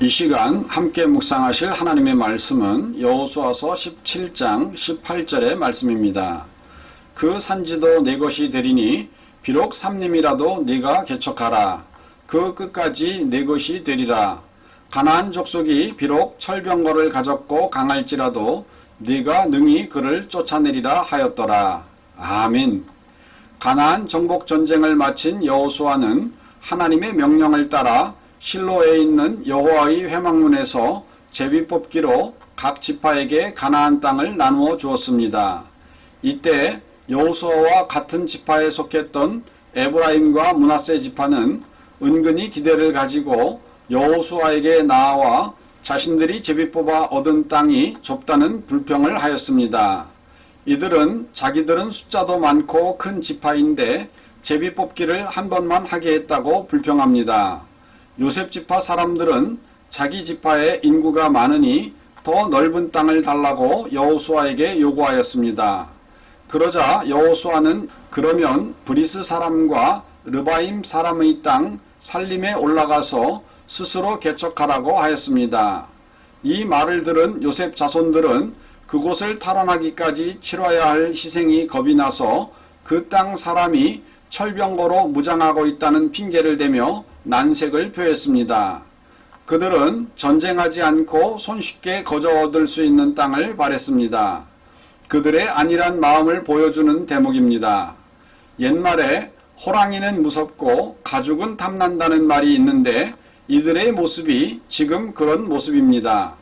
이 시간 함께 묵상하실 하나님의 말씀은 여호수아서 17장 18절의 말씀입니다. 그 산지도 내 것이 되리니 비록 삼림이라도 네가 개척하라. 그 끝까지 내 것이 되리라. 가나안 족속이 비록 철병거를 가졌고 강할지라도 네가 능히 그를 쫓아내리라 하였더라. 아멘. 가나안 정복 전쟁을 마친 여호수아는 하나님의 명령을 따라 실로에 있는 여호와의 회막문에서 제비 뽑기로 각 지파에게 가나안 땅을 나누어 주었습니다. 이때 여호수아와 같은 지파에 속했던 에브라임과 문하세 지파는 은근히 기대를 가지고 여호수아에게 나아와 자신들이 제비 뽑아 얻은 땅이 좁다는 불평을 하였습니다. 이들은 자기들은 숫자도 많고 큰 지파인데 제비 뽑기를 한 번만 하게 했다고 불평합니다. 요셉 지파 사람들은 자기 지파에 인구가 많으니 더 넓은 땅을 달라고 여호수아에게 요구하였습니다. 그러자 여호수아는 그러면 브리스 사람과 르바임 사람의 땅 살림에 올라가서 스스로 개척하라고 하였습니다. 이 말을 들은 요셉 자손들은 그곳을 탈환하기까지 치러야 할 희생이 겁이 나서 그 땅 사람이 철병거로 무장하고 있다는 핑계를 대며 난색을 표했습니다. 그들은 전쟁하지 않고 손쉽게 거저 얻을 수 있는 땅을 바랬습니다. 그들의 안일한 마음을 보여주는 대목입니다. 옛말에 호랑이는 무섭고 가죽은 탐난다는 말이 있는데 이들의 모습이 지금 그런 모습입니다.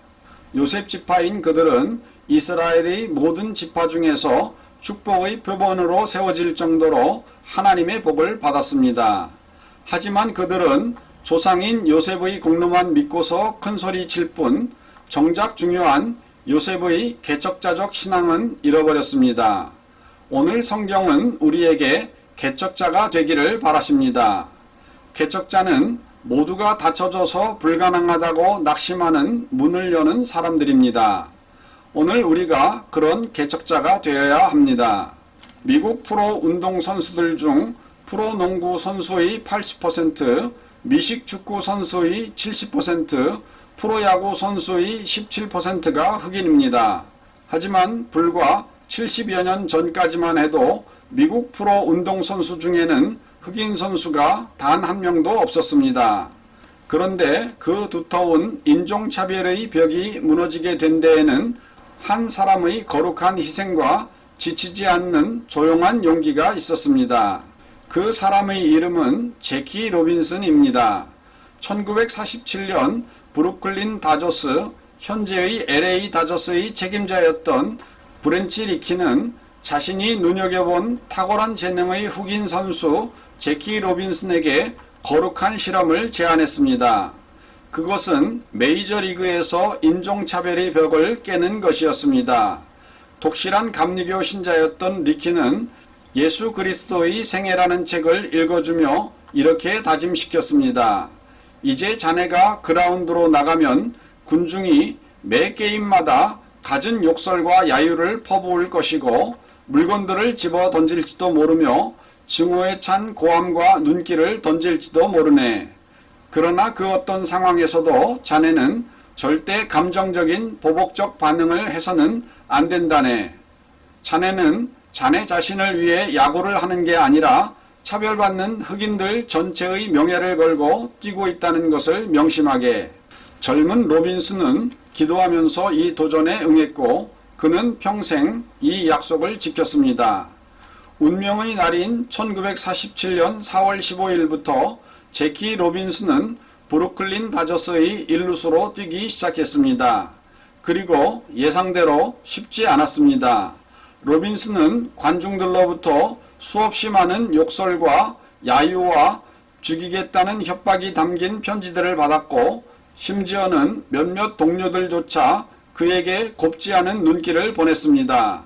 요셉 지파인 그들은 이스라엘의 모든 지파 중에서 축복의 표본으로 세워질 정도로 하나님의 복을 받았습니다. 하지만 그들은 조상인 요셉의 공로만 믿고서 큰 소리 칠 뿐 정작 중요한 요셉의 개척자적 신앙은 잃어버렸습니다. 오늘 성경은 우리에게 개척자가 되기를 바라십니다. 개척자는 모두가 닫혀져서 불가능하다고 낙심하는 문을 여는 사람들입니다. 오늘 우리가 그런 개척자가 되어야 합니다. 미국 프로 운동 선수들 중 프로 농구 선수의 80%, 미식 축구 선수의 70%, 프로야구 선수의 17%가 흑인입니다. 하지만 불과 70여 년 전까지만 해도 미국 프로 운동 선수 중에는 흑인 선수가 단 한 명도 없었습니다. 그런데 그 두터운 인종차별의 벽이 무너지게 된 데에는 한 사람의 거룩한 희생과 지치지 않는 조용한 용기가 있었습니다. 그 사람의 이름은 제키 로빈슨입니다. 1947년 브루클린 다저스, 현재의 LA 다저스의 책임자였던 브렌치 리키는 자신이 눈여겨본 탁월한 재능의 흑인 선수 제키 로빈슨에게 거룩한 실험을 제안했습니다. 그것은 메이저리그에서 인종차별의 벽을 깨는 것이었습니다. 독실한 감리교 신자였던 리키는 예수 그리스도의 생애라는 책을 읽어주며 이렇게 다짐시켰습니다. 이제 자네가 그라운드로 나가면 군중이 매 게임마다 갖은 욕설과 야유를 퍼부을 것이고 물건들을 집어 던질지도 모르며 증오에 찬 고함과 눈길을 던질지도 모르네. 그러나 그 어떤 상황에서도 자네는 절대 감정적인 보복적 반응을 해서는 안 된다네. 자네는 자네 자신을 위해 야구를 하는 게 아니라 차별받는 흑인들 전체의 명예를 걸고 뛰고 있다는 것을 명심하게. 젊은 로빈스는 기도하면서 이 도전에 응했고 그는 평생 이 약속을 지켰습니다. 운명의 날인 1947년 4월 15일부터 제키 로빈스는 브루클린 다저스의 일루수로 뛰기 시작했습니다. 그리고 예상대로 쉽지 않았습니다. 로빈스는 관중들로부터 수없이 많은 욕설과 야유와 죽이겠다는 협박이 담긴 편지들을 받았고 심지어는 몇몇 동료들조차 그에게 곱지 않은 눈길을 보냈습니다.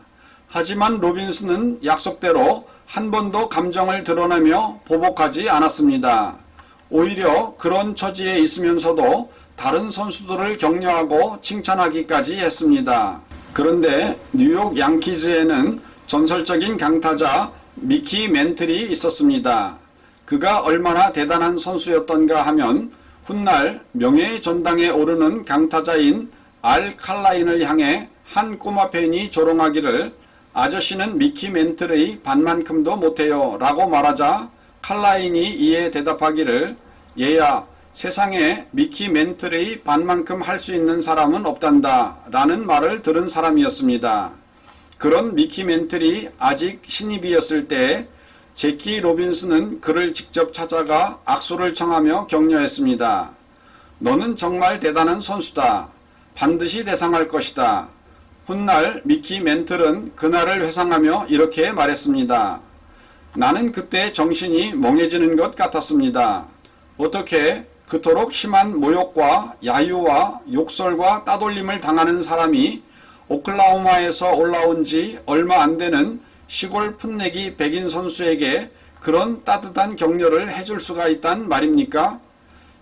하지만 로빈스는 약속대로 한 번도 감정을 드러내며 보복하지 않았습니다. 오히려 그런 처지에 있으면서도 다른 선수들을 격려하고 칭찬하기까지 했습니다. 그런데 뉴욕 양키즈에는 전설적인 강타자 미키 멘틀이 있었습니다. 그가 얼마나 대단한 선수였던가 하면 훗날 명예의 전당에 오르는 강타자인 알 칼라인을 향해 한 꼬마 팬이 조롱하기를 아저씨는 미키 멘틀의 반만큼도 못해요 라고 말하자 칼라인이 이에 대답하기를 얘야 세상에 미키 멘틀의 반만큼 할 수 있는 사람은 없단다 라는 말을 들은 사람이었습니다. 그런 미키 멘틀이 아직 신입이었을 때 제키 로빈스는 그를 직접 찾아가 악수를 청하며 격려했습니다. 너는 정말 대단한 선수다. 반드시 대상할 것이다. 훗날 미키 멘틀은 그날을 회상하며 이렇게 말했습니다. 나는 그때 정신이 멍해지는 것 같았습니다. 어떻게 그토록 심한 모욕과 야유와 욕설과 따돌림을 당하는 사람이 오클라호마에서 올라온 지 얼마 안 되는 시골 풋내기 백인 선수에게 그런 따뜻한 격려를 해줄 수가 있단 말입니까?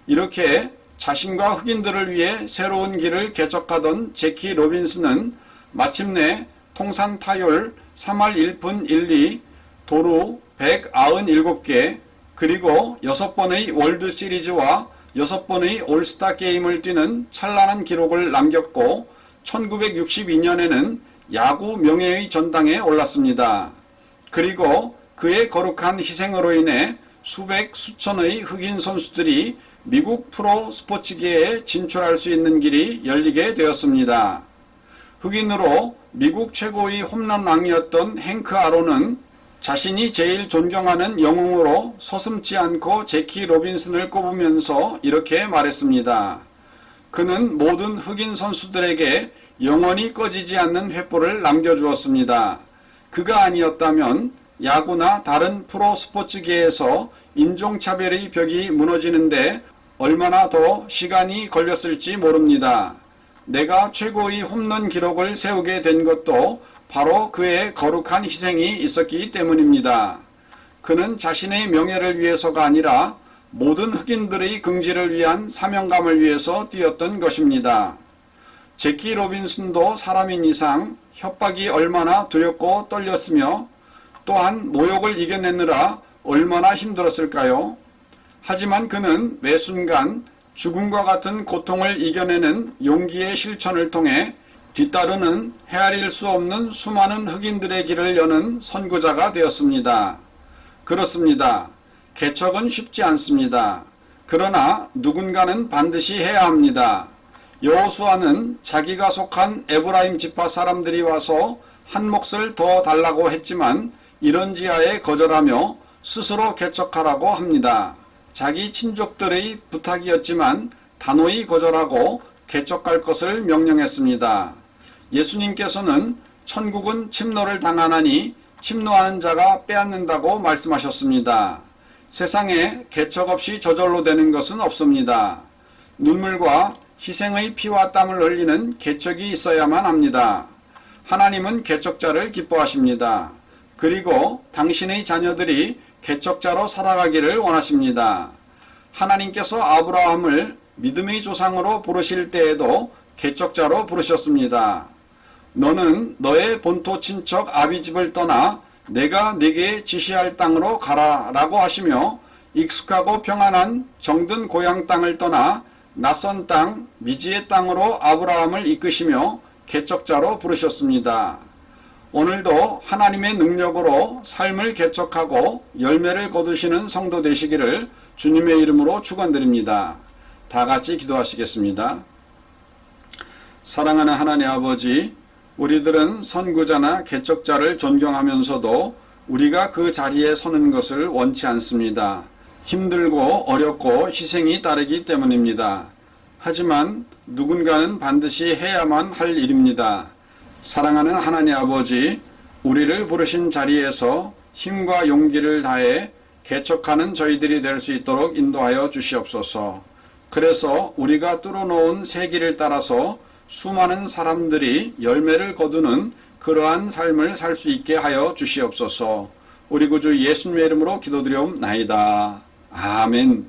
이렇게 자신과 흑인들을 위해 새로운 길을 개척하던 제키 로빈스는 마침내 통산 타율 3할 1푼 1, 2, 도루 197개, 그리고 6번의 월드 시리즈와 6번의 올스타 게임을 뛰는 찬란한 기록을 남겼고 1962년에는 야구 명예의 전당에 올랐습니다. 그리고 그의 거룩한 희생으로 인해 수백 수천의 흑인 선수들이 미국 프로 스포츠계에 진출할 수 있는 길이 열리게 되었습니다. 흑인으로 미국 최고의 홈런왕이었던 행크 아로는 자신이 제일 존경하는 영웅으로 서슴지 않고 제키 로빈슨을 꼽으면서 이렇게 말했습니다. 그는 모든 흑인 선수들에게 영원히 꺼지지 않는 횃불을 남겨주었습니다. 그가 아니었다면 야구나 다른 프로 스포츠계에서 인종차별의 벽이 무너지는데 얼마나 더 시간이 걸렸을지 모릅니다. 내가 최고의 홈런 기록을 세우게 된 것도 바로 그의 거룩한 희생이 있었기 때문입니다. 그는 자신의 명예를 위해서가 아니라 모든 흑인들의 긍지를 위한 사명감을 위해서 뛰었던 것입니다. 제키 로빈슨도 사람인 이상 협박이 얼마나 두렵고 떨렸으며 또한 모욕을 이겨내느라 얼마나 힘들었을까요? 하지만 그는 매 순간 죽음과 같은 고통을 이겨내는 용기의 실천을 통해 뒤따르는 헤아릴 수 없는 수많은 흑인들의 길을 여는 선구자가 되었습니다. 그렇습니다. 개척은 쉽지 않습니다. 그러나 누군가는 반드시 해야 합니다. 여호수아는 자기가 속한 에브라임 지파 사람들이 와서 한 몫을 더 달라고 했지만 이런 지하에 거절하며 스스로 개척하라고 합니다. 자기 친족들의 부탁이었지만 단호히 거절하고 개척할 것을 명령했습니다. 예수님께서는 천국은 침노를 당하나니 침노하는 자가 빼앗는다고 말씀하셨습니다. 세상에 개척 없이 저절로 되는 것은 없습니다. 눈물과 희생의 피와 땀을 흘리는 개척이 있어야만 합니다. 하나님은 개척자를 기뻐하십니다. 그리고 당신의 자녀들이 개척자로 살아가기를 원하십니다. 하나님께서 아브라함을 믿음의 조상으로 부르실 때에도 개척자로 부르셨습니다. 너는 너의 본토 친척 아비 집을 떠나 내가 네게 지시할 땅으로 가라라고 하시며 익숙하고 평안한 정든 고향 땅을 떠나 낯선 땅 미지의 땅으로 아브라함을 이끄시며 개척자로 부르셨습니다. 오늘도 하나님의 능력으로 삶을 개척하고 열매를 거두시는 성도 되시기를 주님의 이름으로 축원드립니다. 다 같이 기도하시겠습니다. 사랑하는 하나님 아버지, 우리들은 선구자나 개척자를 존경하면서도 우리가 그 자리에 서는 것을 원치 않습니다. 힘들고 어렵고 희생이 따르기 때문입니다. 하지만 누군가는 반드시 해야만 할 일입니다. 사랑하는 하나님 아버지, 우리를 부르신 자리에서 힘과 용기를 다해 개척하는 저희들이 될 수 있도록 인도하여 주시옵소서. 그래서 우리가 뚫어놓은 새 길을 따라서 수많은 사람들이 열매를 거두는 그러한 삶을 살 수 있게 하여 주시옵소서. 우리 구주 예수님의 이름으로 기도드리옵나이다. 아멘.